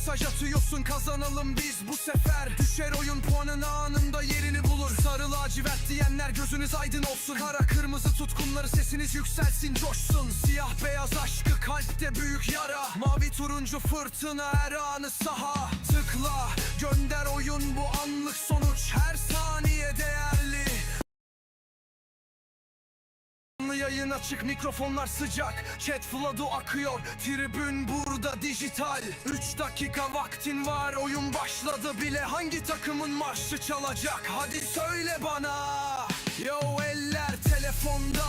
mesaj atıyorsun kazanalım biz bu sefer. Düşer oyun puanın anında yerini bulur. Sarı lacivert diyenler gözünüz aydın olsun. Kara kırmızı tutkunları sesiniz yükselsin coşsun. Siyah beyaz aşkı kalpte büyük yara. Mavi turuncu fırtına her anı saha. Tıkla gönder oyun bu anlık sonuç. Her saniye değerli yayın açık mikrofonlar sıcak. Chat flood'u akıyor Tribün burada dijital. 3 dakika vaktin var oyun başladı bile. Hangi takımın marşı çalacak? Hadi söyle bana. Yo eller telefonda.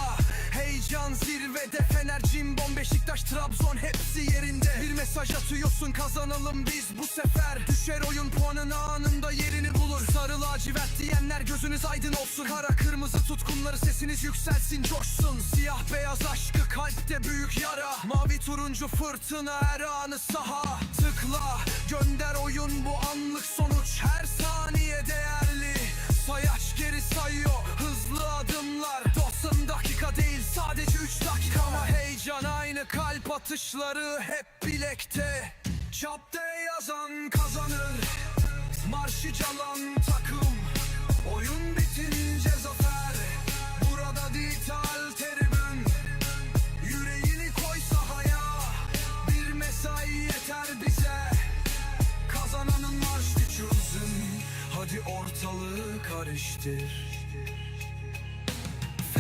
Heyecan zirvede. Fener, Cimbom, Beşiktaş, Trabzon hepsi yerinde. Bir mesaj atıyorsun kazanalım biz bu sefer. Düşer oyun puanın anında. Sarı lacivert diyenler gözünüz aydın olsun. Kara kırmızı tutkunları sesiniz yükselsin coşsun. Siyah beyaz aşkı kalpte büyük yara. Mavi turuncu fırtına her anı saha. Tıkla gönder oyun bu anlık sonuç. Her saniye değerli. Sayaç geri sayıyor. Hızlı adımlar. 90 dakika değil sadece 3 dakika. Ama heyecan aynı kalp atışları hep bilekte. Çapta yazan kazanır Marşı çalan takım Oyun bitince zafer. Burada dijital tribün Yüreğini koy sahaya Bir mesai yeter bize. Kazananın marş küçülsün Hadi ortalığı karıştır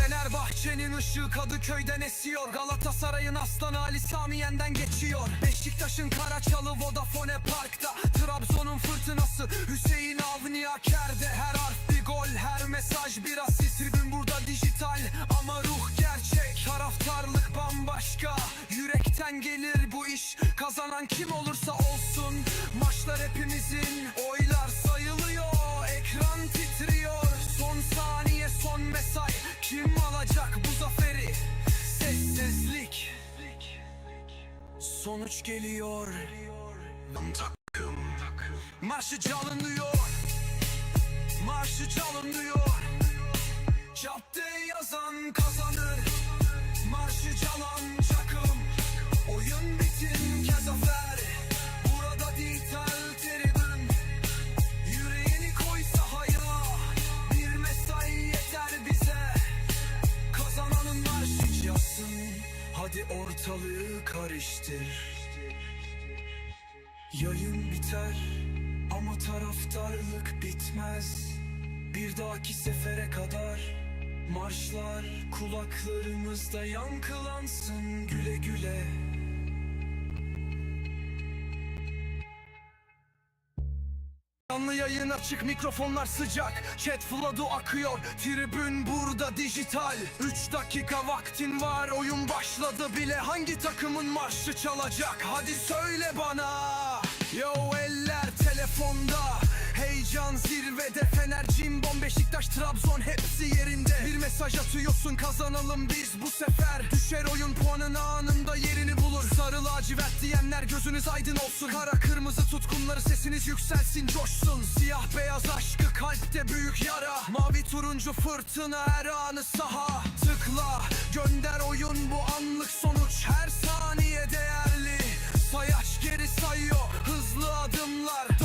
Fenerbahçe'nin ışığı Kadıköy'den esiyor. Galatasaray'ın aslanı Ali Sami Yen'den geçiyor. Beşiktaş'ın Karaçalı Vodafone Park'ta. Trabzon'un fırtınası Hüseyin Avni Aker'de Her harf bir gol her mesaj bir asist. Tribün burada dijital ama ruh gerçek. Taraftarlık bambaşka. Yürekten gelir bu iş. Kazanan kim olursa olsun. Maçlar hepimizin Oylar sayılıyor. Ekran titriyor. Son saniye son mesaj Kim alacak bu zaferi? Sessizlik Sonuç geliyor. Takım. Marşı çalınıyor. Marşı çalınıyor. Cadde yazan kazanır Hadi ortalığı karıştır. Yayın biter ama taraftarlık bitmez. Bir dahaki sefere kadar marşlar kulaklarımızda yankılansın güle güle açık mikrofonlar sıcak. Chat flood'u akıyor Tribün burada dijital. 3 dakika vaktin var oyun başladı bile. Hangi takımın marşı çalacak? Hadi söyle bana. Yo eller telefonda Heyecan zirvede Fener, Cimbom, Beşiktaş, Trabzon hepsi yerinde. Bir mesaj atıyorsun kazanalım biz bu sefer. Düşer oyun puanın anında yerini bulur. Sarı lacivert diyenler gözünüz aydın olsun. Kara kırmızı tutkunları sesiniz yükselsin coşsun. Siyah beyaz aşkı kalpte büyük yara. Mavi turuncu fırtına her anı saha. Tıkla gönder oyun bu anlık sonuç. Her saniye değerli. Sayaç geri sayıyor hızlı adımlar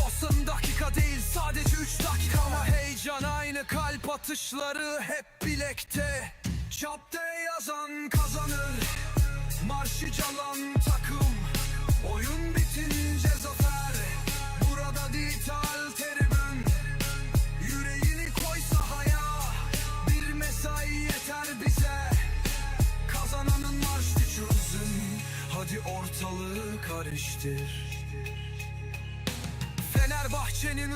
aynı kalp atışları hep bilekte. Çapta yazan kazanır. Marşı çalan takım. Oyun bitince zafer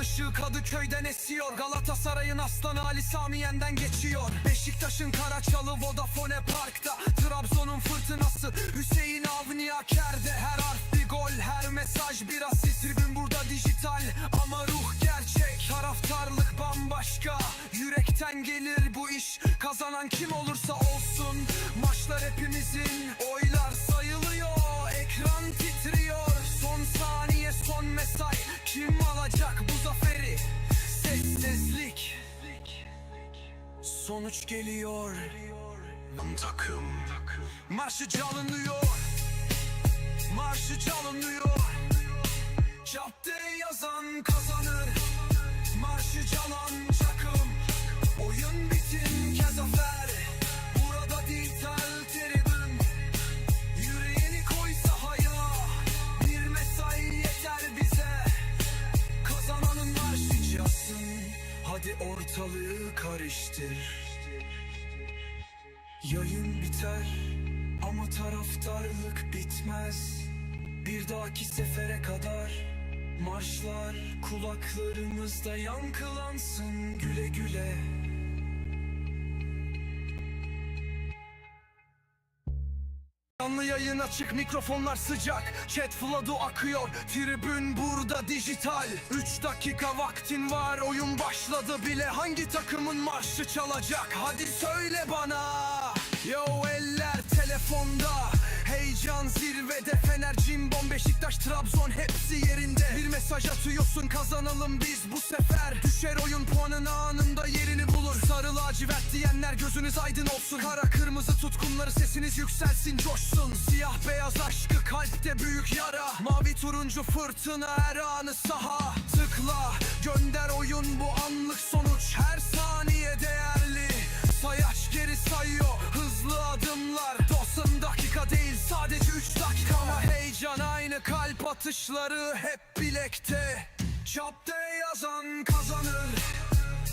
Fenerbahçe'nin ışığı Kadıköy'den esiyor. Galatasaray'ın aslanı Ali Sami Yen'den geçiyor. Beşiktaş'ın Karaçalı Vodafone Park'ta. Trabzon'un fırtınası Hüseyin Avni Aker'de. Her harf bir gol her mesaj bir asist. Tribün burada dijital ama ruh gerçek. Taraftarlık bambaşka. Yürekten gelir bu iş. Kazanan kim olursa olsun. Maçlar hepimizin Oylar sayılıyor. Ekran titriyor. Son saniye son mesai kim alacak bu zaferi? Sessizlik Sonuç geliyor. Takım. Marşı çalınıyor. Marşı çalınıyor. Çapte yazan kazanır. Marşı çalan takım. Oyun bitince zafer. Çap Hadi ortalığı karıştır. Yayın biter ama taraftarlık bitmez. Bir dahaki sefere kadar Marşlar kulaklarımızda yankılansın güle güle Canlı yayın açık mikrofonlar sıcak. Chat flood'u akıyor Tribün burada dijital. 3 dakika vaktin var oyun başladı bile. Hangi takımın marşı çalacak? Hadi söyle bana. Yo eller telefonda Heyecan zirvede Fener, Cimbom, Beşiktaş, Trabzon hepsi yerinde. Bir mesaj atıyorsun kazanalım biz bu sefer. Düşer oyun puanın anında yerini bulur. Sarı lacivert diyenler gözünüz aydın olsun. Kara kırmızı tutkunları sesiniz yükselsin coşsun. Siyah beyaz aşkı kalpte büyük yara. Mavi turuncu fırtına her anı saha. Tıkla gönder oyun bu anlık sonuç. Her saniye değerli. Sayaç geri sayıyor atışları hep bilekte. Çapte yazan kazanır.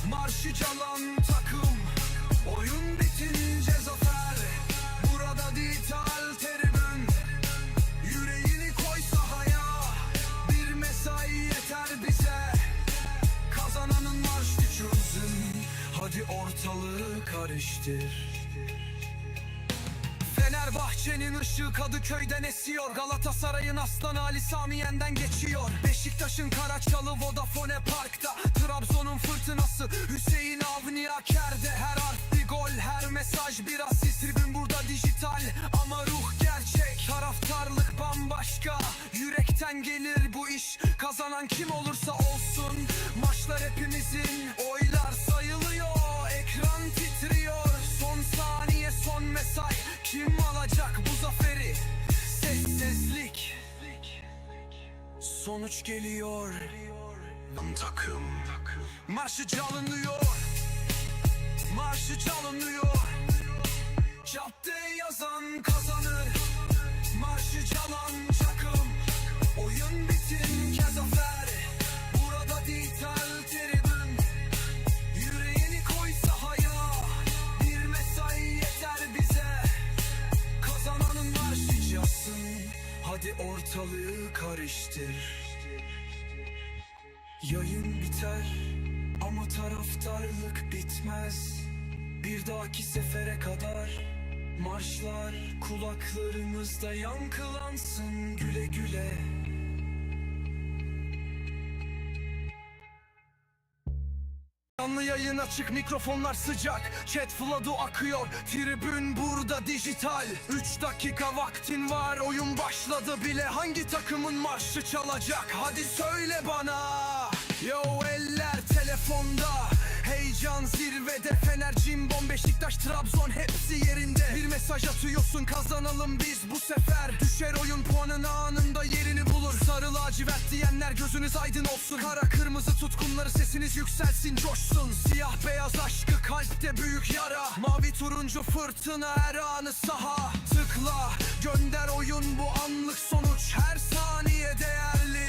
Marşı çalan takım. Oyun bitince zafer. Burada dijital tribün. Yüreğini koy sahaya. Bir mesai yeter bize. Kazananın marşı çözsün Hadi ortalığı karıştır Fenerbahçe'nin ışığı Kadıköy'den esiyor. Galatasaray'ın aslanı Ali Sami Yen'den geçiyor. Beşiktaş'ın Karaçalı Vodafone Park'ta. Trabzon'un fırtınası Hüseyin Avni Aker'de Her harf bir gol her mesaj bir asist. Tribün burada dijital ama ruh gerçek. Taraftarlık bambaşka. Yürekten gelir bu iş. Kazanan kim olursa olsun. Maçlar hepimizin Oylar sayılıyor. Ekran titriyor son mesaj Kim alacak bu zaferi? Sessizlik. Sonuç geliyor. Takım. Marşı çalınıyor. Marşı çalınıyor. Cadde yazan kazanır. Marşı çalan takım. Oyun bitince zafer Hadi ortalığı karıştır. Yayın biter ama taraftarlık bitmez. Bir dahaki sefere kadar Marşlar kulaklarımızda yankılansın güle güle Canlı yayın açık mikrofonlar sıcak. Chat flood'u akıyor Tribün burada dijital. 3 dakika vaktin var oyun başladı bile. Hangi takımın marşı çalacak? Hadi söyle bana. Yo eller telefonda Heyecan zirvede Fener, Cimbom, Beşiktaş, Trabzon hepsi yerinde. Bir mesaj atıyorsun kazanalım biz bu sefer. Düşer oyun puanın anında yerini bulur. Sarı lacivert diyenler gözünüz aydın olsun. Kara kırmızı tutkunları sesiniz yükselsin coşsun. Siyah beyaz aşkı kalpte büyük yara. Mavi turuncu fırtına her anı saha. Tıkla gönder oyun bu anlık sonuç. Her saniye değerli.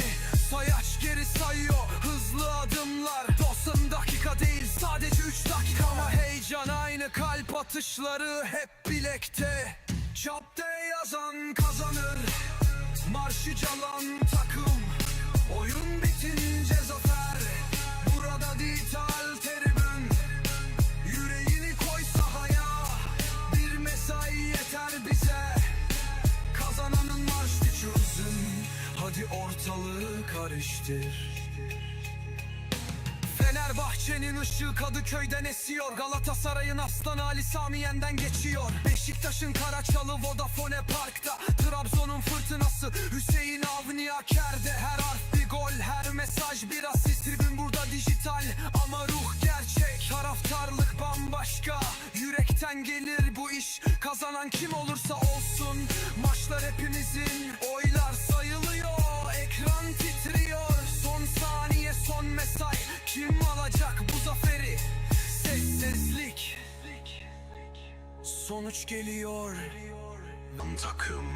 Sayaç geri sayıyor hızlı adımlar. 90 dakika değil sadece 3 dakika Ama heyecan aynı kalp atışları hep bilekte. Çapte yazan kazanır Marşı çalan takım. Oyun bitince zafer Burada dijital tribün. Yüreğini koy sahaya Bir mesai yeter bize. Kazananın marşı çözsün Hadi ortalığı karıştır Fenerbahçe'nin ışığı Kadıköy'den esiyor. Galatasaray'ın aslanı Ali Sami Yen'den geçiyor. Beşiktaş'ın Karaçalı Vodafone Park'ta. Trabzon'un fırtınası Hüseyin Avni Aker'de Her harf bir gol her mesaj bir asist. Tribün burada dijital ama ruh gerçek. Taraftarlık bambaşka. Yürekten gelir bu iş. Kazanan kim olursa olsun. Maçlar hepimizin Oylar sayılıyor. Ekran titriyor son mesaj Kim alacak bu zaferi? Sessizlik Sonuç geliyor. Takım.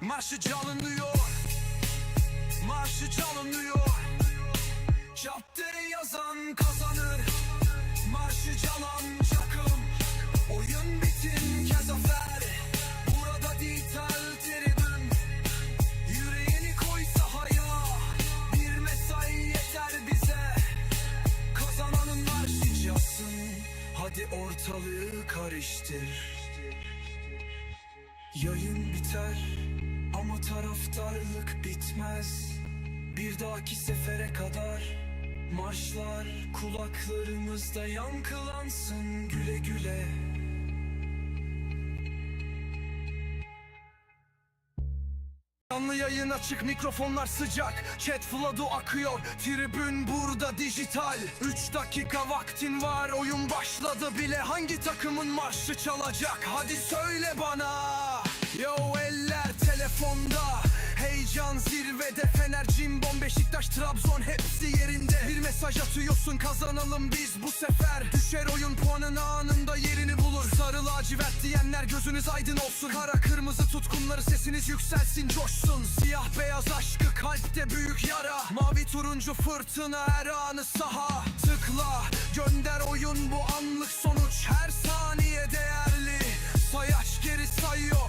Marşı çalınıyor. Marşı çalınıyor. Cadde yazan kazanır. Canan çakım Oyun bitince zafer karıştır Yayın biter ama taraftarlık bitmez. Bir dahaki sefere kadar Marşlar kulaklarımızda yankılansın. Güle güle yayın açık mikrofonlar sıcak. Chat flood'u akıyor Tribün burada dijital. 3 dakika vaktin var oyun başladı bile. Hangi takımın marşı çalacak? Hadi söyle bana. Yo eller telefonda Heyecan zirvede Fener, Cimbom, Beşiktaş, Trabzon hepsi yerinde. Bir mesaj atıyorsun kazanalım biz bu sefer. Düşer oyun puanın anında yerini bulur. Sarı lacivert diyenler gözünüz aydın olsun. Kara kırmızı tutkunları sesiniz yükselsin coşsun. Siyah beyaz aşkı kalpte büyük yara. Mavi turuncu fırtına her anı saha. Tıkla gönder oyun bu anlık sonuç. Her saniye değerli. Sayaç geri sayıyor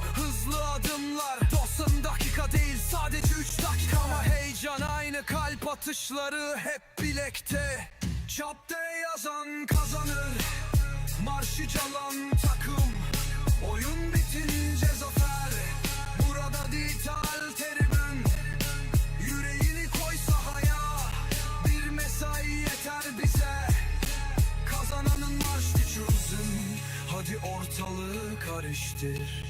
sadece 3 dakika Ama heyecan aynı kalp atışları hep bilekte. Çapte yazan kazanır Marşı çalan takım. Oyun bitince zafer Burada dijital tribün. Yüreğini koy sahaya Bir mesai yeter bize. Kazananın marş düşürsün Hadi ortalığı karıştır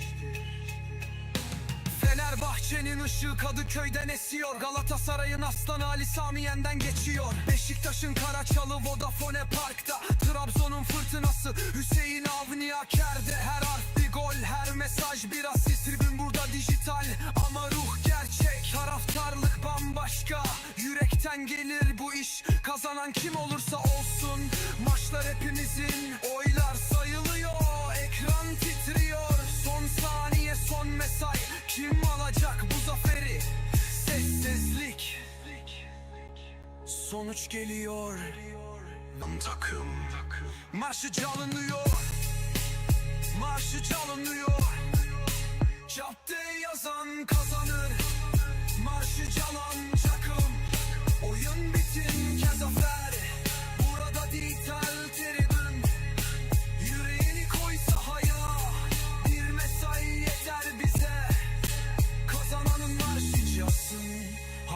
Fenerbahçe'nin ışığı Kadıköy'den esiyor. Galatasaray'ın aslan Ali Samiyen'den geçiyor. Beşiktaş'ın Karaçalı Vodafone Park'ta. Trabzon'un fırtınası Hüseyin Avni Aker'de. Her harf bir gol her mesaj bir asist. Tribün burada dijital ama ruh gerçek. Taraftarlık bambaşka. Yürekten gelir bu iş. Kazanan kim olursa olsun. Maçlar hepimizin Oylar sayılıyor. Ekran titriyor. Son saniye son mesai Kim alacak bu zaferi? Sessizlik Sonuç geliyor. Takım. Marşı çalınıyor. Marşı çalınıyor. Çapte yazan kazanır. Marşı çalan çakım Oyun bitince zafer Burada tribün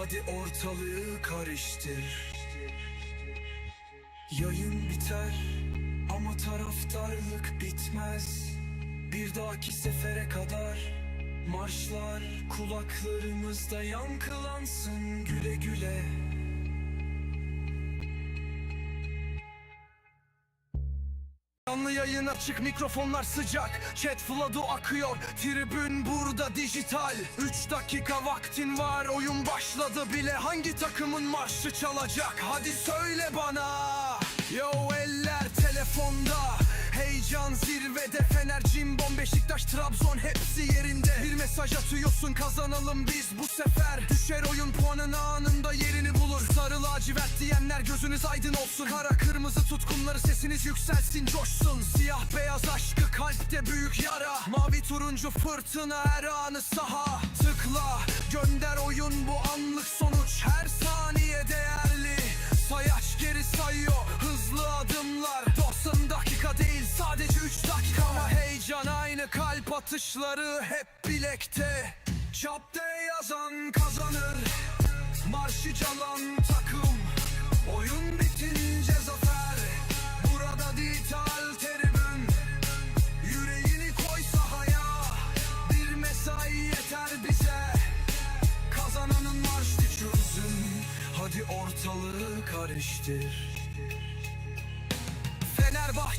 Hadi ortalığı karıştır. Yayın biter ama taraftarlık bitmez. Bir dahaki sefere kadar Marşlar kulaklarımızda yankılansın. Güle güle Canlı yayın açık mikrofonlar sıcak. Chat flood'u akıyor Tribün burada dijital. 3 dakika vaktin var oyun başladı bile. Hangi takımın marşı çalacak? Hadi söyle bana. Yo eller telefonda Heyecan zirvede Fener, Cimbom, Beşiktaş, Trabzon hepsi yerinde. Bir mesaj atıyorsun kazanalım biz bu sefer. Düşer oyun puanın anında yerini bulur. Sarı lacivert diyenler gözünüz aydın olsun. Kara kırmızı tutkunları sesiniz yükselsin coşsun. Siyah beyaz aşkı kalpte büyük yara. Mavi turuncu fırtına her anı saha. Tıkla gönder oyun bu anlık sonuç. Her saniye değerli. Sayaç geri sayıyor sadece 3 dakika heyecan aynı kalp atışları hep bilekte. Çapte yazan kazanır Marşı çalan takım. Oyun bitince zafer Burada dijital tribün. Yüreğini koy sahaya Bir mesai yeter bize. Kazananın marş düşürsün Hadi ortalığı karıştır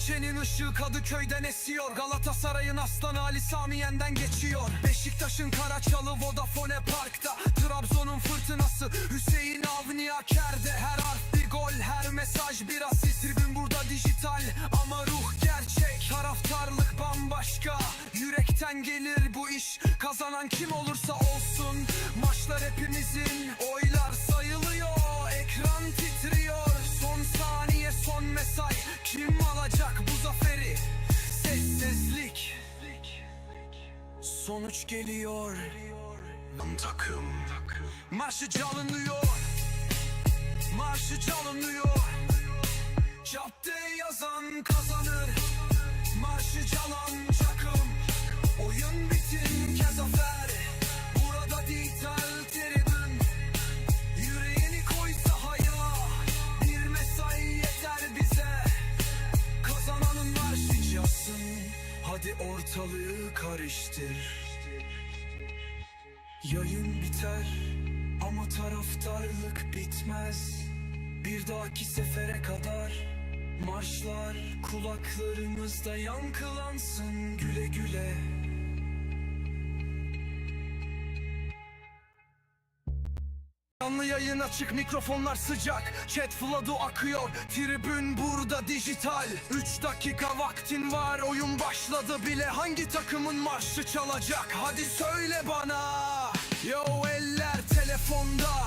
Fenerbahçe'nin ışığı Kadıköy'den esiyor. Galatasaray'ın aslanı Ali Samiyen'den geçiyor. Beşiktaş'ın Karaçalı Vodafone Park'ta. Trabzon'un fırtınası Hüseyin Avni Aker'de. Her harf bir gol her mesaj bir asist. Tribün burada dijital ama ruh gerçek. Taraftarlık bambaşka. Yürekten gelir bu iş. Kazanan kim olursa olsun. Maçlar hepimizin Oylar sayılıyor. Ekran titriyor say Kim alacak bu zaferi? Sessizlik Sonuç geliyor. Takım. Marşı çalınıyor. Marşı çalınıyor. Cadde yazan kazanır. Marşı çalan çakım Oyun bitince zafer Burada değil çalsın Hadi ortalığı karıştır. Yayın biter ama taraftarlık bitmez. Bir dahaki sefere kadar Marşlar kulaklarımızda yankılansın güle güle Canlı yayın açık mikrofonlar sıcak. Chat flood'u akıyor Tribün burada dijital. 3 dakika vaktin var oyun başladı bile. Hangi takımın marşı çalacak? Hadi söyle bana. Yo eller telefonda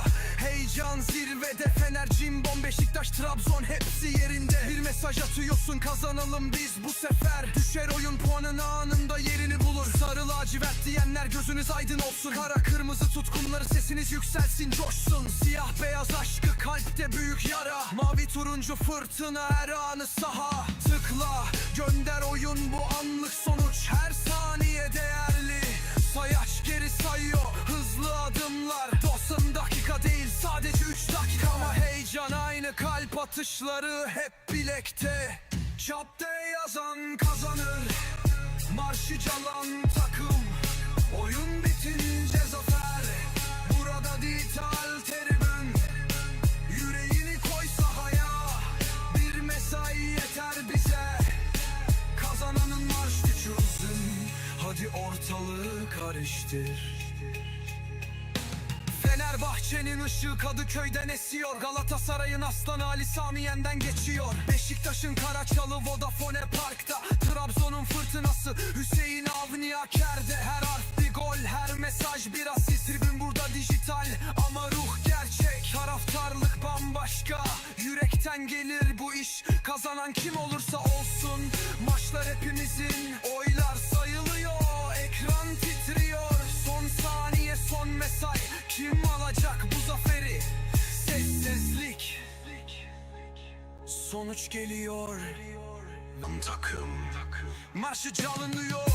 Heyecan zirvede Fener, Cimbom, Beşiktaş, Trabzon hepsi yerinde. Bir mesaj atıyorsun kazanalım biz bu sefer. Düşer oyun puanın anında yerini bulur. Sarı lacivert diyenler gözünüz aydın olsun. Kara kırmızı tutkunları sesiniz yükselsin coşsun. Siyah beyaz aşkı kalpte büyük yara. Mavi turuncu fırtına her anı saha. Tıkla gönder oyun bu anlık sonuç. Her atışları hep bilekte. Çapte yazan kazanır Marşı çalan takım. Oyun bitince zafer Burada dijital tribün Yüreğini koy sahaya Bir mesai yeter bize. Kazananın marş düşürsün Hadi ortalığı karıştır Fenerbahçe'nin ışığı Kadıköy'den esiyor. Galatasaray'ın aslanı Ali Sami Yen'den geçiyor. Beşiktaş'ın Karaçalı Vodafone Park'ta. Trabzon'un fırtınası Hüseyin Avni Aker'de. Her harf bir gol her mesaj bir asist. Tribün burada dijital ama ruh gerçek. Taraftarlık bambaşka. Yürekten gelir bu iş. Kazanan kim olursa olsun. Maçlar hepimizin Oylar Sonuç geliyor. Takım. Marşı çalınıyor.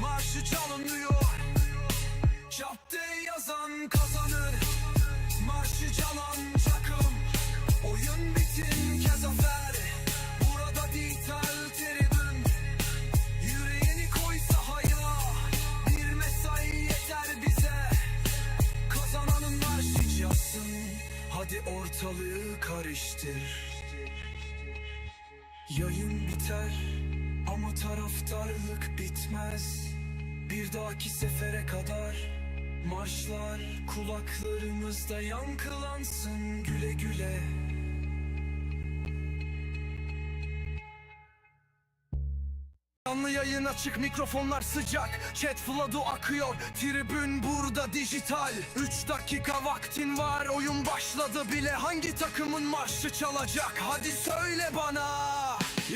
Marşı çalınıyor. Cadde yazan kazanır. Marşı çalan takım. Oyun bitince zafer Hadi ortalığı karıştır. Yayın biter ama taraftarlık bitmez. Bir dahaki sefere kadar Marşlar kulaklarımızda yankılansın güle güle Canlı yayın açık mikrofonlar sıcak. Chat flood'u akıyor Tribün burada dijital. 3 dakika vaktin var oyun başladı bile. Hangi takımın marşı çalacak? Hadi söyle bana.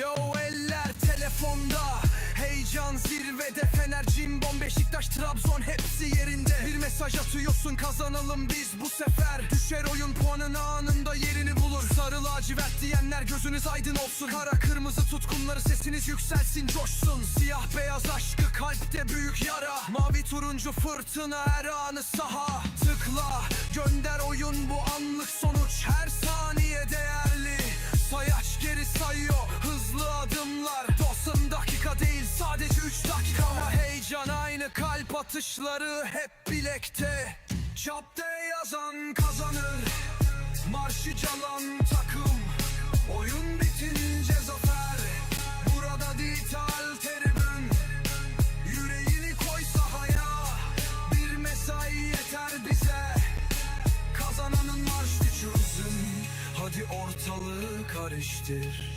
Yo eller telefonda Heyecan zirvede Fener, Cimbom, Beşiktaş, Trabzon hepsi yerinde. Bir mesaj atıyorsun kazanalım biz bu sefer. Düşer oyun puanın anında yerini bulur. Sarı lacivert diyenler gözünüz aydın olsun. Kara kırmızı tutkunları sesiniz yükselsin coşsun. Siyah beyaz aşkı kalpte büyük yara. Mavi turuncu fırtına her anı saha. Tıkla gönder oyun bu anlık sonuç. Her saniye değerli. Sayaç geri sayıyor hızlı adımlar aynı kalp atışları hep bilekte. Çapte yazan kazanır. Marşı çalan takım. Oyun bitince zafer. Burada dijital tribün. Yüreğini koy sahaya. Bir mesai yeter bize. Kazananın marş düşürsün Hadi ortalığı karıştır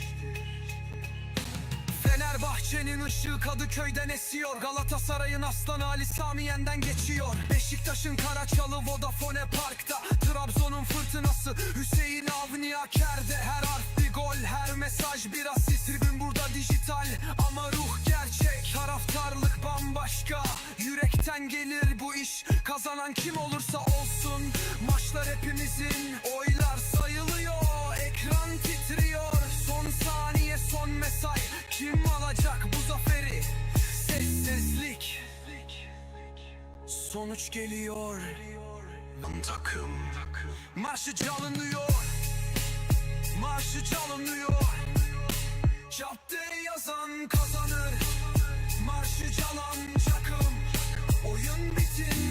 Fenerbahçe'nin ışığı Kadıköy'den esiyor. Galatasaray'ın aslanı Ali Sami Yen'den geçiyor. Beşiktaş'ın Karaçalı Vodafone Park'ta. Trabzon'un fırtınası Hüseyin Avni Aker'de Her harf bir gol her mesaj bir asist. Tribün burada dijital ama ruh gerçek. Taraftarlık bambaşka. Yürekten gelir bu iş. Kazanan kim olursa olsun. Maçlar hepimizin Oylar sayılıyor Kim alacak bu zaferi? Sessizlik. Sonuç geliyor. Takım. Marşı çalınıyor. Marşı çalınıyor. Cadde yazan kazanır. Marşı çalan çakım Oyun bitince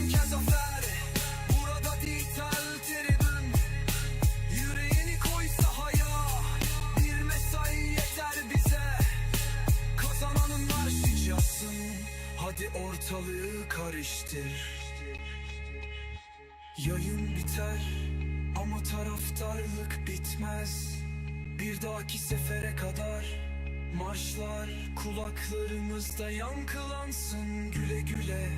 kulaklarımızda yankılansın güle güle.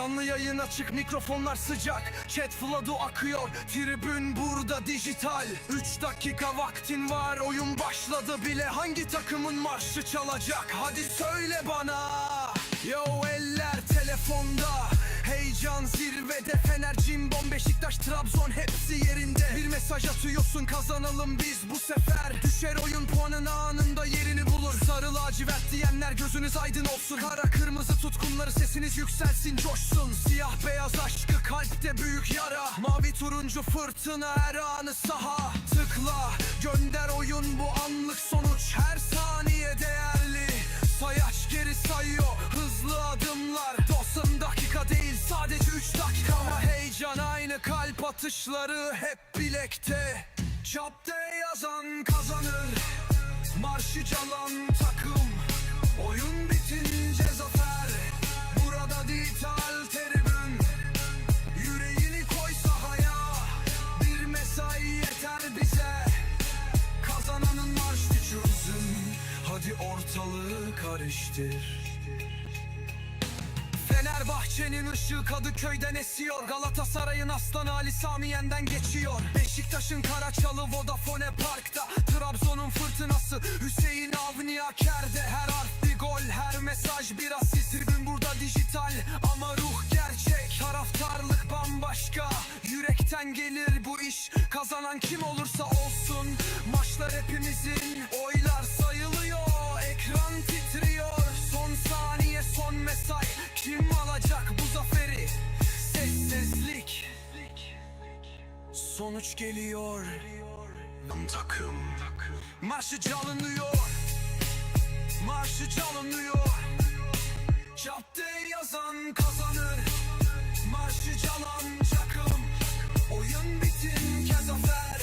Canlı yayın açık mikrofonlar sıcak. Chat flood'u akıyor Tribün burada dijital. 3 dakika vaktin var oyun başladı bile. Hangi takımın marşı çalacak? Hadi söyle bana. Yo eller telefonda Heyecan zirvede Fener, Cimbom, Beşiktaş, Trabzon hepsi yerinde. Bir mesaj atıyorsun kazanalım biz bu sefer. Düşer oyun puanın anında yerini bulur. Sarı lacivert diyenler gözünüz aydın olsun. Kara kırmızı tutkunları sesiniz yükselsin coşsun. Siyah beyaz aşkı kalpte büyük yara. Mavi turuncu fırtına her anı saha. Tıkla gönder oyun bu anlık sonuç. Her saniye değerli. Sayaç geri sayıyor hızlı adımlar aynı kalp atışları hep bilekte. Çapte yazan kazanır Marşı çalan takım. Oyun bitince zafer Burada dijital tribün. Yüreğini koy sahaya Bir mesai yeter bize. Kazananın marş düşürsün Hadi ortalığı karıştır Fenerbahçe'nin ışığı Kadıköy'den esiyor. Galatasaray'ın aslanı Ali Sami Yen'den geçiyor. Beşiktaş'ın Karaçalı Vodafone Park'ta. Trabzon'un fırtınası Hüseyin Avni Aker'de. Her harf bir gol her mesaj bir asist. Tribün burada dijital ama ruh gerçek. Taraftarlık bambaşka. Yürekten gelir bu iş. Kazanan kim olursa olsun. Maçlar hepimizin Oylar sayılıyor. Ekran titriyor Son saniye son mesai. Kim alacak bu zaferi? Sessizlik. Sonuç geliyor. Takım. Marşı çalınıyor. Marşı çalınıyor. Cadde yazan kazanır. Marşı çalan çakım Oyun bitince zafer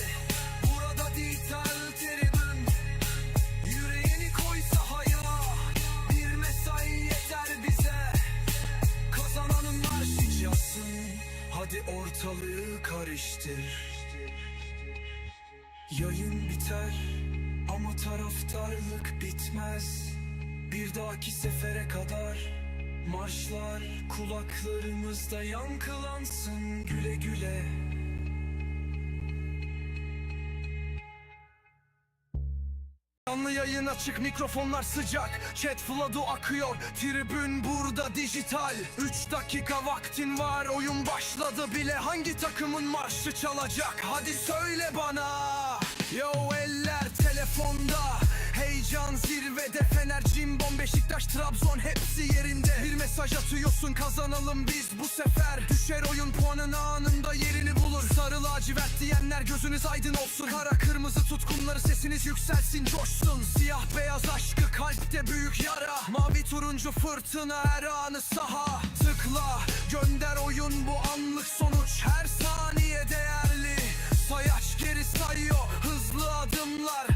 Hadi ortalığı karıştır. Yayın biter ama taraftarlık bitmez. Bir dahaki sefere kadar marşlar kulaklarımızda yankılansın. Güle güle Canlı yayın açık mikrofonlar sıcak. Chat flood'u akıyor Tribün burada dijital. 3 dakika vaktin var oyun başladı bile. Hangi takımın marşı çalacak? Hadi söyle bana. Yo eller telefonda Heyecan zirvede Fener, Cimbom, Beşiktaş, Trabzon hepsi yerinde. Bir mesaj atıyorsun kazanalım biz bu sefer. Düşer oyun puanın anında yerini bulur. Sarı lacivert diyenler gözünüz aydın olsun. Kara kırmızı tutkunları sesiniz yükselsin coşsun. Siyah beyaz aşkı kalpte büyük yara. Mavi turuncu fırtına her anı saha. Tıkla gönder oyun bu anlık sonuç. Her saniye değerli. Sayaç geri sayıyor hızlı adımlar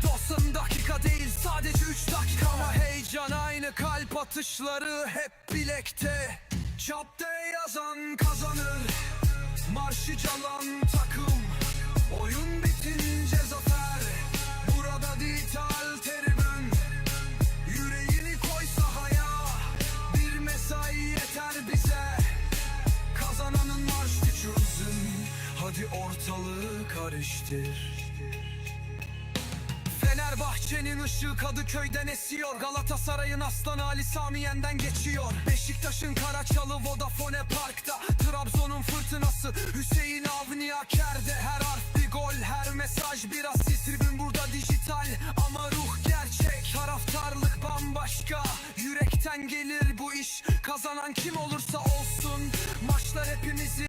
Can aynı kalp atışları hep bilekte. Çapta yazan kazanır Marşı çalan takım. Oyun bitince zafer Burada dital teribün Yüreğini koy sahaya Bir mesai yeter bize. Kazananın marş gücü uzun Hadi ortalığı karıştır. Fenerbahçe'nin ışığı Kadıköy'den esiyor. Galatasaray'ın aslanı Ali Sami Yen'den geçiyor. Beşiktaş'ın Karaçalı Vodafone Park'ta. Trabzon'un fırtınası Hüseyin Avni Aker'de. Her harf bir gol her mesaj bir asist. Tribün burada dijital ama ruh gerçek. Taraftarlık bambaşka. Yürekten gelir bu iş. Kazanan kim olursa olsun. Maçlar hepimizi